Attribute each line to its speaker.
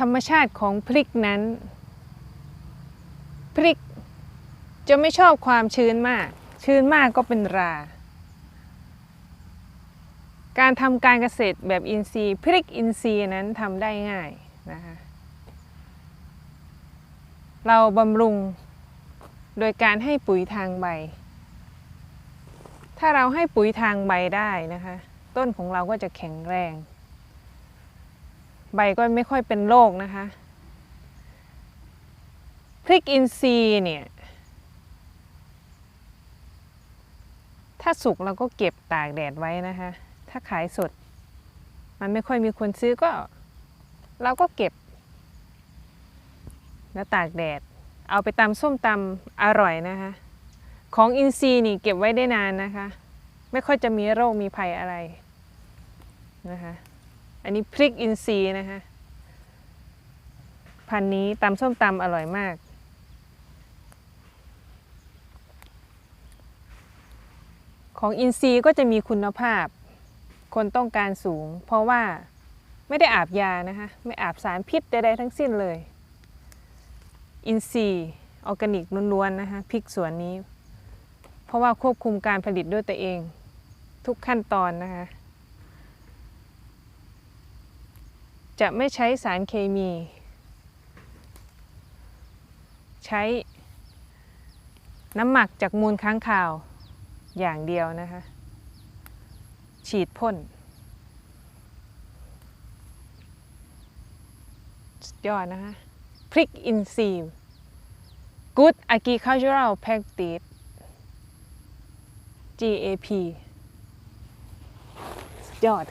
Speaker 1: ธรรมชาติของพริกนั้น พริกจะไม่ชอบความชื้นมาก ชื้นมากก็เป็นรา การทำการเกษตรแบบอินทรีย์พริกอินทรีย์นั้นทำได้ง่ายนะคะเราบำรุงโดยการให้ปุ๋ยทางใบ ถ้าเราให้ปุ๋ยทางใบได้นะคะ ต้นของเราก็จะแข็งแรง ใบก็ไม่ค่อยเป็นโรคนะคะ พริกอินทรีย์เนี่ย ถ้าสุกเราก็เก็บตากแดดไว้นะคะ ถ้าขายสด มันไม่ค่อยมีคนซื้อก็ เราก็เก็บ แล้วตากแดด เอาไปตำส้มตำอร่อยนะคะ ของอินทรีย์นี่เก็บไว้ได้นานนะคะ ไม่ค่อยจะมีโรคมีภัยอะไรนะคะ อันนี้พริกอินทรีย์นะคะพันนี้ตำส้มตำอร่อยมาก ของอินทรีย์ก็จะมีคุณภาพ คนต้องการสูง เพราะว่าไม่ได้อาบยานะคะ ไม่อาบสารพิษใดๆทั้งสิ้นเลย อินทรีย์ออร์แกนิกล้วนๆนะคะพริกสวนนี้ เพราะว่าควบคุมการผลิตด้วยตัวเอง ทุกขั้นตอนนะคะ จะไม่ใช้สารเคมี ใช้น้ำหมักจากมูลค้างคาวอย่างเดียวนะคะ ฉีดพ่นยอดนะคะพริกอินทรีย์ Good Agricultural Practice GAP สุดยอด